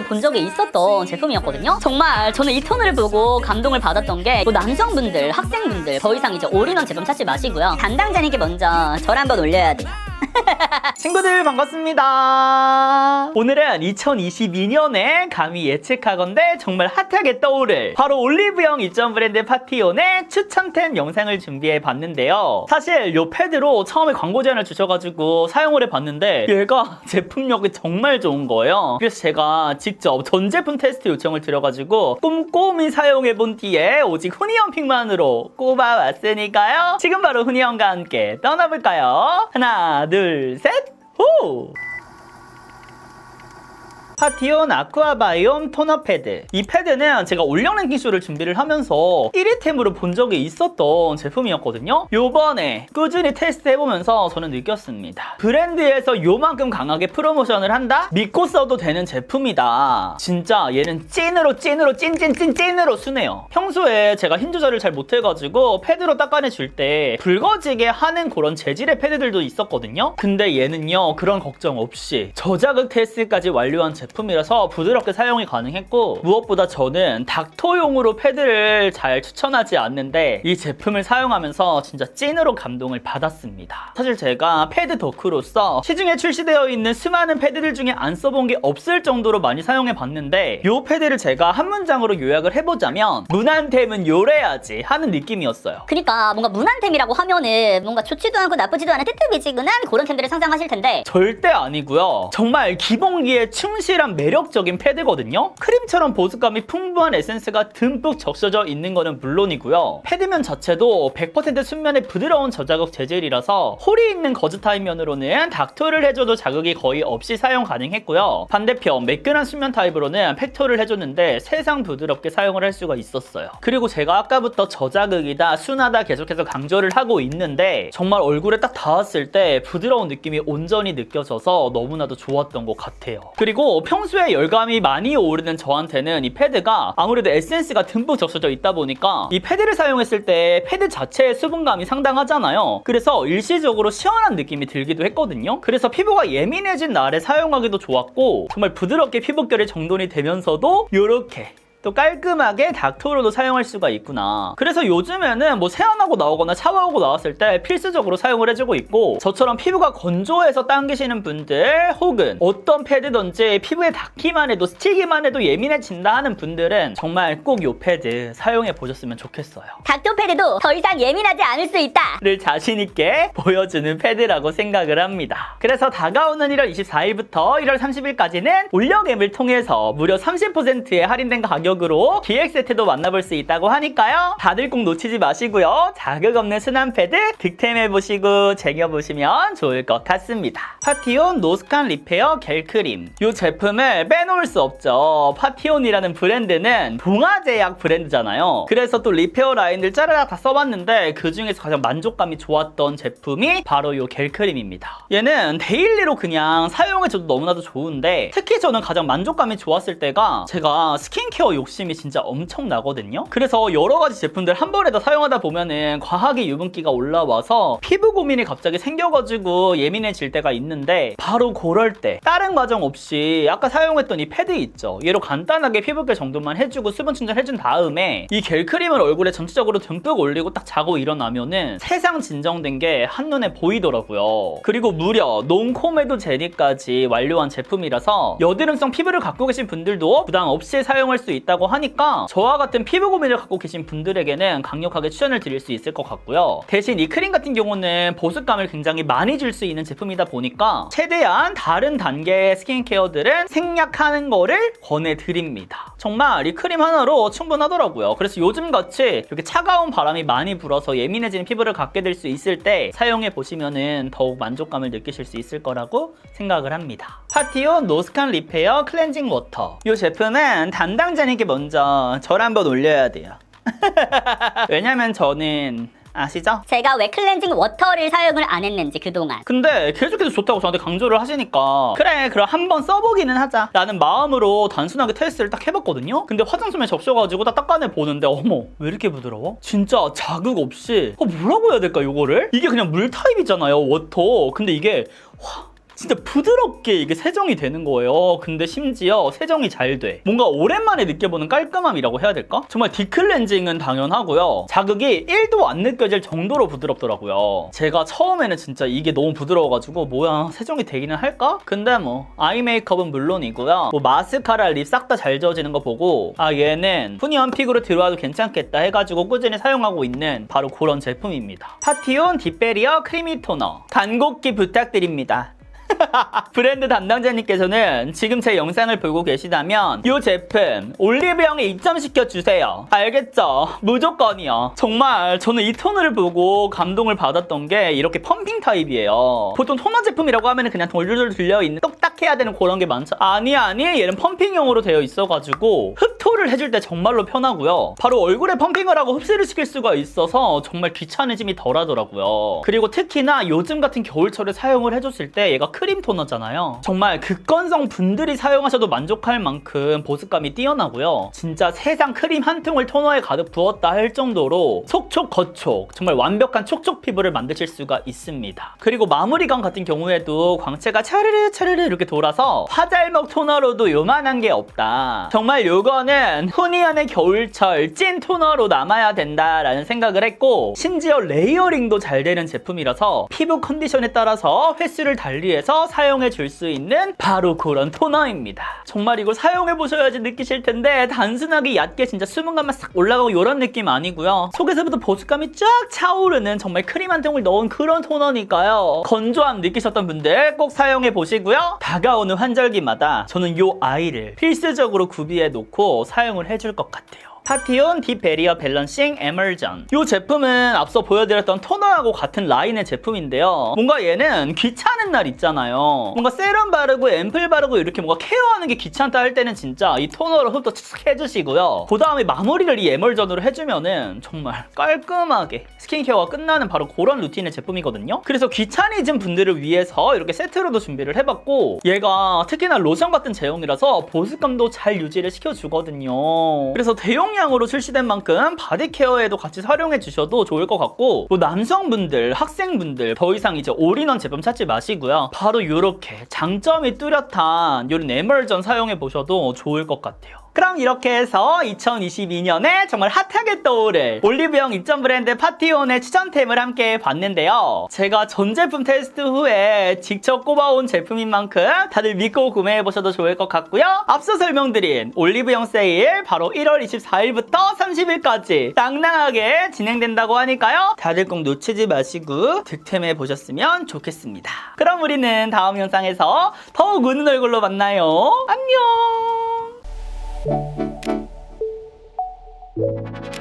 제품으로 본 적이 있었던 제품이었거든요. 정말 저는 이 톤을 보고 감동을 받았던 게 뭐 남성분들, 학생분들 더 이상 이제 올인원 제품 찾지 마시고요. 담당자님께 먼저 절 한번 올려야 돼요. 친구들 반갑습니다. 오늘은 2022년에 감히 예측하건대 정말 핫하게 떠오를 바로 올리브영 입점 브랜드 파티온의 추천템 영상을 준비해 봤는데요. 사실 요 패드로 처음에 광고 제안을 주셔가지고 사용을 해 봤는데 얘가 제품력이 정말 좋은 거예요. 그래서 제가 직접 전 제품 테스트 요청을 드려가지고 꼼꼼히 사용해 본 뒤에 오직 후니언 픽만으로 꼽아왔으니까요. 지금 바로 후니언과 함께 떠나볼까요? 하나, 둘, 셋, 호! 파티온 아쿠아바이옴 토너 패드. 이 패드는 제가 올영 랭킹 쇼를 준비를 하면서 1위템으로 본 적이 있었던 제품이었거든요. 요번에 꾸준히 테스트 해보면서 저는 느꼈습니다. 브랜드에서 요만큼 강하게 프로모션을 한다? 믿고 써도 되는 제품이다. 진짜 얘는 찐으로 찐으로 찐찐찐 찐으로 쓰네요. 평소에 제가 힘 조절을 잘 못해가지고 패드로 닦아내줄 때 붉어지게 하는 그런 재질의 패드들도 있었거든요. 근데 얘는요 그런 걱정 없이 저자극 테스트까지 완료한 제품 이라서 부드럽게 사용이 가능했고 무엇보다 저는 닥터용으로 패드를 잘 추천하지 않는데 이 제품을 사용하면서 진짜 찐으로 감동을 받았습니다. 사실 제가 패드 덕후로서 시중에 출시되어 있는 수많은 패드들 중에 안 써본 게 없을 정도로 많이 사용해 봤는데 이 패드를 제가 한 문장으로 요약을 해보자면 무난템은 요래야지 하는 느낌이었어요. 그러니까 뭔가 무난템이라고 하면은 뭔가 좋지도 않고 나쁘지도 않은 뜨뜻미지근한 그런 템들을 상상하실 텐데 절대 아니고요. 정말 기본기에 충실 한 매력적인 패드거든요. 크림처럼 보습감이 풍부한 에센스가 듬뿍 적셔져 있는 거는 물론이고요. 패드면 자체도 100% 순면의 부드러운 저자극 재질이라서 홀이 있는 거즈 타입 면으로는 닥터를 해줘도 자극이 거의 없이 사용 가능했고요. 반대편 매끈한 순면 타입으로는 팩토를 해줬는데 세상 부드럽게 사용을 할 수가 있었어요. 그리고 제가 아까부터 저자극이다 순하다 계속해서 강조를 하고 있는데 정말 얼굴에 딱 닿았을 때 부드러운 느낌이 온전히 느껴져서 너무나도 좋았던 것 같아요. 그리고 평소에 열감이 많이 오르는 저한테는 이 패드가 아무래도 에센스가 듬뿍 적셔져 있다 보니까 이 패드를 사용했을 때 패드 자체의 수분감이 상당하잖아요. 그래서 일시적으로 시원한 느낌이 들기도 했거든요. 그래서 피부가 예민해진 날에 사용하기도 좋았고 정말 부드럽게 피부결이 정돈이 되면서도 이렇게 또 깔끔하게 닥터로도 사용할 수가 있구나. 그래서 요즘에는 뭐 세안하고 나오거나 샤워하고 나왔을 때 필수적으로 사용을 해주고 있고 저처럼 피부가 건조해서 당기시는 분들 혹은 어떤 패드든지 피부에 닿기만 해도 스치기만 해도 예민해진다 하는 분들은 정말 꼭 요 패드 사용해 보셨으면 좋겠어요. 닥터 패드도 더 이상 예민하지 않을 수 있다. 를 자신있게 보여주는 패드라고 생각을 합니다. 그래서 다가오는 1월 24일부터 1월 30일까지는 올려겜을 통해서 무려 30%의 할인된 가격 으로 기획 세트도 만나볼 수 있다고 하니까요. 다들 꼭 놓치지 마시고요. 자극 없는 순한 패드 득템해보시고 쟁여보시면 좋을 것 같습니다. 파티온 노스칸 리페어 겔 크림. 이 제품을 빼놓을 수 없죠. 파티온이라는 브랜드는 동아제약 브랜드잖아요. 그래서 또 리페어 라인들 짜르락 다 써봤는데 그 중에서 가장 만족감이 좋았던 제품이 바로 이 겔크림입니다. 얘는 데일리로 그냥 사용해줘도 너무나도 좋은데 특히 저는 가장 만족감이 좋았을 때가 제가 스킨케어 욕심이 진짜 엄청 나거든요. 그래서 여러 가지 제품들 한 번에 다 사용하다 보면은 과하게 유분기가 올라와서 피부 고민이 갑자기 생겨가지고 예민해질 때가 있는데 바로 그럴 때 다른 과정 없이 아까 사용했던 이 패드 있죠. 얘로 간단하게 피부결 정도만 해주고 수분 충전해준 다음에 이 겔 크림을 얼굴에 전체적으로 듬뿍 올리고 딱 자고 일어나면은 세상 진정된 게 한눈에 보이더라고요. 그리고 무려 논코메도 제니까지 완료한 제품이라서 여드름성 피부를 갖고 계신 분들도 부담 없이 사용할 수 있다 고 하니까 저와 같은 피부 고민을 갖고 계신 분들에게는 강력하게 추천을 드릴 수 있을 것 같고요. 대신 이 크림 같은 경우는 보습감을 굉장히 많이 줄 수 있는 제품이다 보니까 최대한 다른 단계의 스킨케어들은 생략하는 거를 권해드립니다. 정말 이 크림 하나로 충분하더라고요. 그래서 요즘같이 이렇게 차가운 바람이 많이 불어서 예민해지는 피부를 갖게 될 수 있을 때 사용해 보시면은 더욱 만족감을 느끼실 수 있을 거라고 생각을 합니다. 파티온 노스칸 리페어 클렌징 워터. 이 제품은 담당자님 께 먼저 절 한번 올려야 돼요. 왜냐면 저는 아시죠? 제가 왜 클렌징 워터를 사용을 안 했는지 그동안. 근데 계속해서 좋다고 저한테 강조를 하시니까 그래 그럼 한번 써보기는 하자 라는 마음으로 단순하게 테스트를 딱 해봤거든요 근데 화장솜에 적셔가지고 딱 닦아내 보는데 어머 왜 이렇게 부드러워? 진짜 자극 없이 어, 뭐라고 해야 될까 이거를? 이게 그냥 물 타입이잖아요 워터 근데 이게 와 진짜 부드럽게 이게 세정이 되는 거예요. 근데 심지어 세정이 잘 돼. 뭔가 오랜만에 느껴보는 깔끔함이라고 해야 될까? 정말 디클렌징은 당연하고요. 자극이 1도 안 느껴질 정도로 부드럽더라고요. 제가 처음에는 진짜 이게 너무 부드러워가지고 뭐야 세정이 되기는 할까? 근데 뭐 아이 메이크업은 물론이고요. 뭐 마스카라 립 싹 다 잘 지워지는 거 보고 아 얘는 훈이한 픽으로 들어와도 괜찮겠다 해가지고 꾸준히 사용하고 있는 바로 그런 제품입니다. 파티온 딥베리어 크리미 토너 단곡기 부탁드립니다. 브랜드 담당자님께서는 지금 제 영상을 보고 계시다면 이 제품 올리브영에 입점시켜 주세요. 알겠죠? 무조건이요. 정말 저는 이 토너를 보고 감동을 받았던 게 이렇게 펌핑 타입이에요. 보통 토너 제품이라고 하면 그냥 돌돌돌 들려 있는 똑딱해야 되는 그런 게 많죠. 아니 아니 얘는 펌핑용으로 되어 있어가지고 흡토를 해줄 때 정말로 편하고요. 바로 얼굴에 펌핑을 하고 흡수를 시킬 수가 있어서 정말 귀찮으짐이 덜하더라고요. 그리고 특히나 요즘 같은 겨울철에 사용을 해줬을 때 얘가 크림 토너잖아요. 정말 극건성 분들이 사용하셔도 만족할 만큼 보습감이 뛰어나고요. 진짜 세상 크림 한 통을 토너에 가득 부었다 할 정도로 촉촉 거촉 정말 완벽한 촉촉 피부를 만드실 수가 있습니다. 그리고 마무리감 같은 경우에도 광채가 차르르 차르르 이렇게 돌아서 화잘먹 토너로도 요만한 게 없다. 정말 요거는 후니언의 겨울철 찐 토너로 남아야 된다라는 생각을 했고 심지어 레이어링도 잘 되는 제품이라서 피부 컨디션에 따라서 횟수를 달리해서 사용해 줄 수 있는 바로 그런 토너입니다. 정말 이걸 사용해 보셔야지 느끼실 텐데 단순하게 얕게 진짜 수분감만 싹 올라가고 이런 느낌 아니고요. 속에서부터 보습감이 쫙 차오르는 정말 크림 한 통을 넣은 그런 토너니까요. 건조함 느끼셨던 분들 꼭 사용해 보시고요. 다가오는 환절기마다 저는 이 아이를 필수적으로 구비해 놓고 사용을 해줄 것 같아요. 파티온 딥 베리어 밸런싱 에멀전. 이 제품은 앞서 보여드렸던 토너하고 같은 라인의 제품인데요. 뭔가 얘는 귀찮은 날 있잖아요. 뭔가 세럼 바르고 앰플 바르고 이렇게 뭔가 케어하는 게 귀찮다 할 때는 진짜 이 토너로 흡도 착 해주시고요. 그 다음에 마무리를 이 에멀전으로 해주면은 정말 깔끔하게 스킨케어가 끝나는 바로 그런 루틴의 제품이거든요. 그래서 귀차니즘 분들을 위해서 이렇게 세트로도 준비를 해봤고 얘가 특히나 로션 같은 제형이라서 보습감도 잘 유지를 시켜주거든요. 그래서 대용 량으로 출시된 만큼 바디 케어에도 같이 활용해 주셔도 좋을 것 같고 뭐 남성분들, 학생분들 더 이상 이제 올인원 제품 찾지 마시고요. 바로 이렇게 장점이 뚜렷한 요런 에멀전 사용해 보셔도 좋을 것 같아요. 그럼 이렇게 해서 2022년에 정말 핫하게 떠오를 올리브영 입점 브랜드 파티온의 추천템을 함께 봤는데요. 제가 전 제품 테스트 후에 직접 꼽아온 제품인 만큼 다들 믿고 구매해 보셔도 좋을 것 같고요. 앞서 설명드린 올리브영 세일 바로 1월 24일부터 30일까지 낭낭하게 진행된다고 하니까요. 다들 꼭 놓치지 마시고 득템해 보셨으면 좋겠습니다. 그럼 우리는 다음 영상에서 더욱 웃는 얼굴로 만나요. 안녕! Thank you.